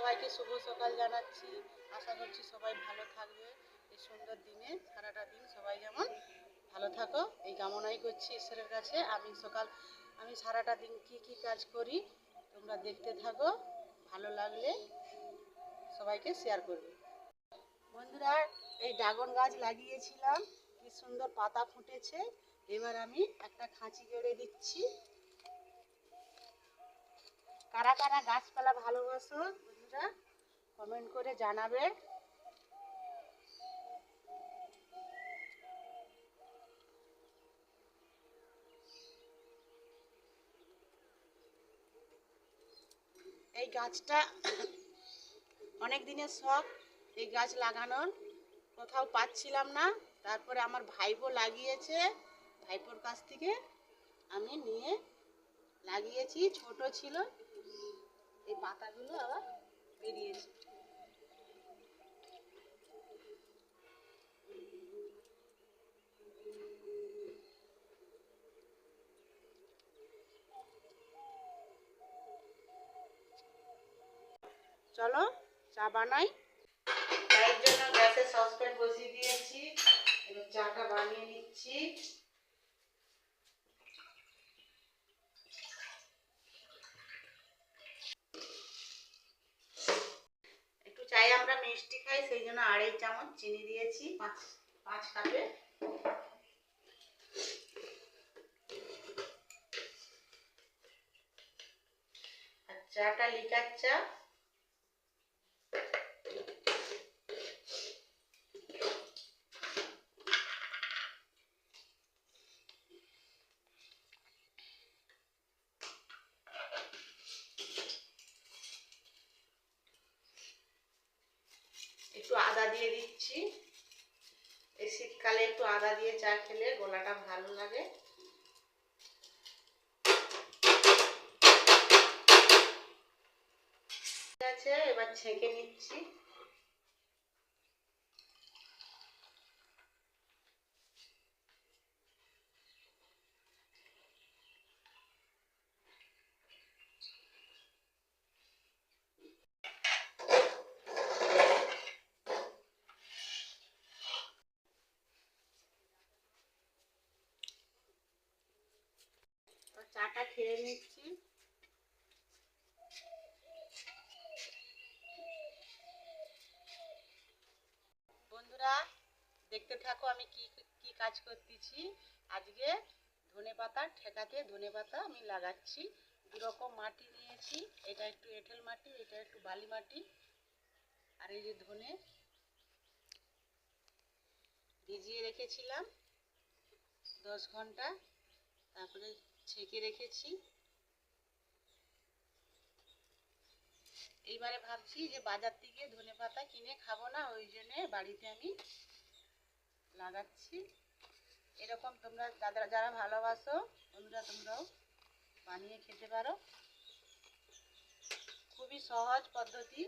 সবাইকে শুভ সকাল জানাচ্ছি। আশা করছি সবাই ভালো থাকবে। এই সুন্দর দিনে, সারাটা দিন সবাই যেমন ভালো থাকো, এই কামনাই করছি ঈশ্বরের কাছে। আমি সকাল, আমি সারাটা দিন কি কি কাজ করি, তোমরা দেখতে থাকো, ভালো লাগলে সবাইকে শেয়ার করবে। বন্ধুরা, এই ড্রাগন গাছ লাগিয়েছিলাম, কি সুন্দর পাতা ফুটেছে। এবার আমি একটা খাঁচি গেড়ে দিচ্ছি কারা কারা গাছপালা ভালোবাসো বন্ধুরা কমেন্ট করে জানাবে। এই গাছটা অনেক দিনের শখ, এই গাছ লাগানোর। কোথাও পাচ্ছিলাম না, তারপরে আমার ভাইপো লাগিয়েছে। ভাইপোর কাছ থেকে আমি নিয়ে লাগিয়েছি, ছোট ছিল। এই পাতাগুলো আবার চলো চা বানাই। চায়ের জন্য গ্যাসে সসপ্যান বসিয়ে দিয়েছি এবার চাটা বানিয়ে নিচ্ছি একটু চাই আমরা মিষ্টি খাই সেই জন্য আড়াই চামচ চিনি দিয়েছি। পাঁচ পাঁচ কাপে। চাটা লিকার চা একটু আদা দিয়ে দিচ্ছি। এই শীতকালে একটু আদা দিয়ে চা খেলে গলাটা ভালো লাগে। আছে, এবার ছেঁকে নিচ্ছি। খেয়ে নিচ্ছি। বন্ধুরা, দেখতে থাকো আমি কি কি কাজ করতেছি। আজকে ধনে পাতা ঠেকাতে ধনে পাতা আমি লাগাচ্ছি। দু রকম মাটি নিয়েছি। এটা একটু এঁটেল মাটি, এটা একটু বালি মাটি। আর এই যে ধনে ভিজিয়ে রেখেছিলাম দশ ঘণ্টা। তারপরে ছেঁকে রেখেছি। এইবারে ভাবছি যে বাজার থেকে ধনে পাতা কিনে খাব না, ওই জন্যে বাড়িতে আমি লাগাচ্ছি। এরকম তোমরা যারা যারা ভালোবাসো বন্ধুরা তোমরাও বানিয়ে খেতে পারো। খুবই সহজ পদ্ধতি।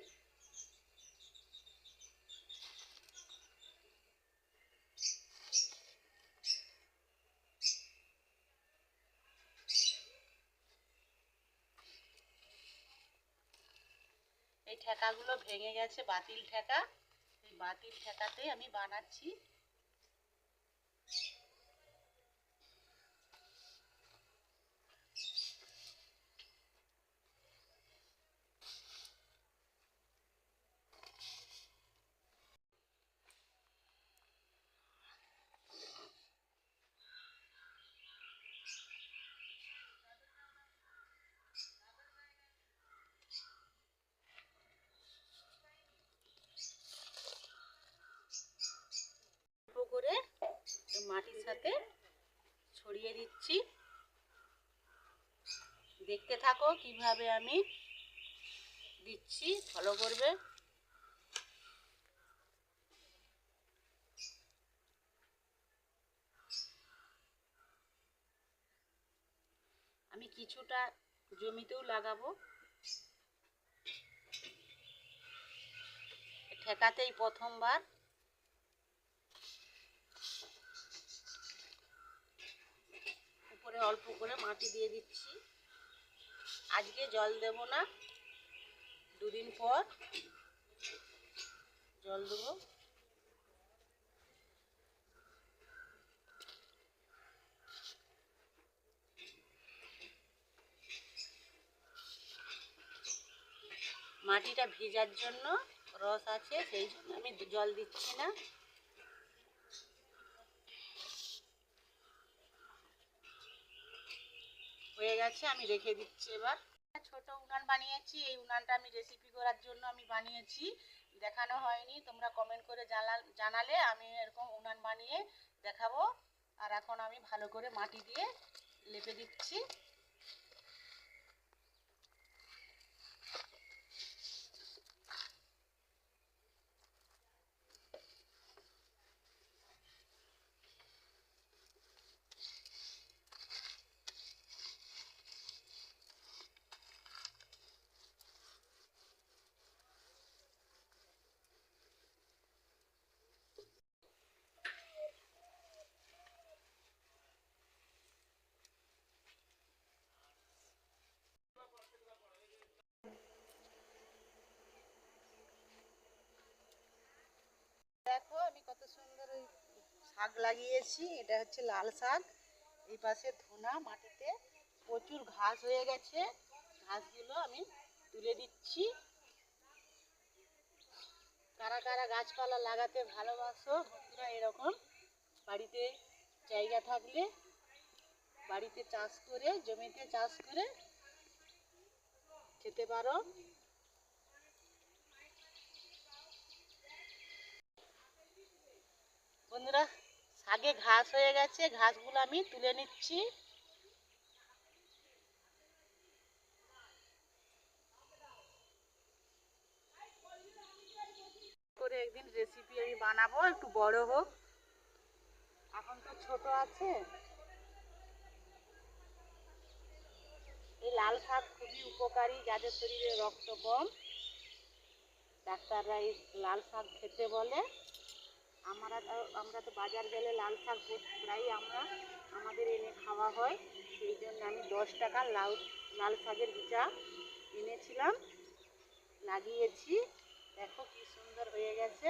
এই ঠেকাগুলো ভেঙে গেছে বাতিল ঠেকা। এই বাতিল ঠেকাতেই আমি বানাচ্ছি অল্প করে এই মাটির সাথে ছড়িয়ে দিচ্ছি। দেখতে থাকো কীভাবে আমি দিচ্ছি ফলো করবে। আমি কিছুটা জমিতেও লাগাবো। ঠেকাতেই প্রথমবার। উপরে অল্প করে মাটি দিয়ে দিচ্ছি। আজকে জল দেব না। দুদিন পর জল দেবো। মাটিটা ভেজার জন্য রস আছে, সেই জন্য আমি জল দিচ্ছি না। হয়ে গেছে, আমি রেখে দিচ্ছি এবার। ছোট উনান বানিয়েছি, এই উনানটা আমি রেসিপি করার জন্য আমি বানিয়েছি। দেখানো হয়নি, তোমরা কমেন্ট করে জানা জানালে আমি এরকম উনান বানিয়ে দেখাবো। আর এখন আমি ভালো করে মাটি দিয়ে লেপে দিচ্ছি। দেখো, আমি কত সুন্দর ওই শাক লাগিয়েছি। এটা হচ্ছে লাল শাক। এই পাশে ধনা মাটিতে প্রচুর ঘাস হয়ে গেছে। ঘাসগুলো আমি তুলে দিচ্ছি। কারা কারা গাছপালা লাগাতে ভালোবাসো, বন্ধুরা এরকম বাড়িতে জায়গা থাকলে, বাড়িতে চাষ করে, জমিতে চাষ করে খেতে পারো। বন্ধুরা শাকে ঘাস হয়ে গেছে, ঘাসগুলো আমি তুলে নিচ্ছি। করে একদিন রেসিপি আমি বানাবো, একটু বড় হোক। এখন তো ছোট আছে। এই লাল শাক খুবই উপকারী, যাদের শরীরে রক্ত কম। ডাক্তাররা এই লাল শাক খেতে বলে। আমরা আমরা তো বাজার গেলে লাল শাক প্রায় আমরা, আমাদের এনে খাওয়া হয়। সেই জন্য আমি দশ টাকা লাউ, লাল শাকের বিচা এনেছিলাম, লাগিয়েছি। দেখো কি সুন্দর হয়ে গেছে।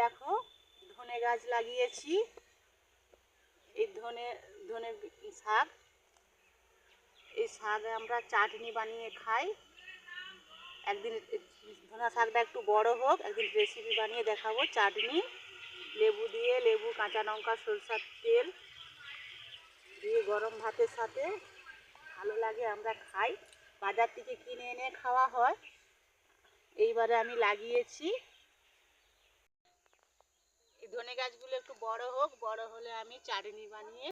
দেখো, ধনে গাছ লাগিয়েছি। এই ধনে ধনে শাক। এই শাক আমরা চাটনি বানিয়ে খাই। একদিন ধনা শাকটা একটু বড় হোক, একদিন রেসিপি বানিয়ে দেখাবো। চাটনি, লেবু দিয়ে, লেবু, কাঁচা লঙ্কা, সরষার তেল দিয়ে গরম ভাতের সাথে ভালো লাগে, আমরা খাই। বাজার থেকে কিনে এনে খাওয়া হয়। এইবারে আমি লাগিয়েছি। ধনে গাছগুলো একটু বড় হোক বড় হলে আমি চাটনি বানিয়ে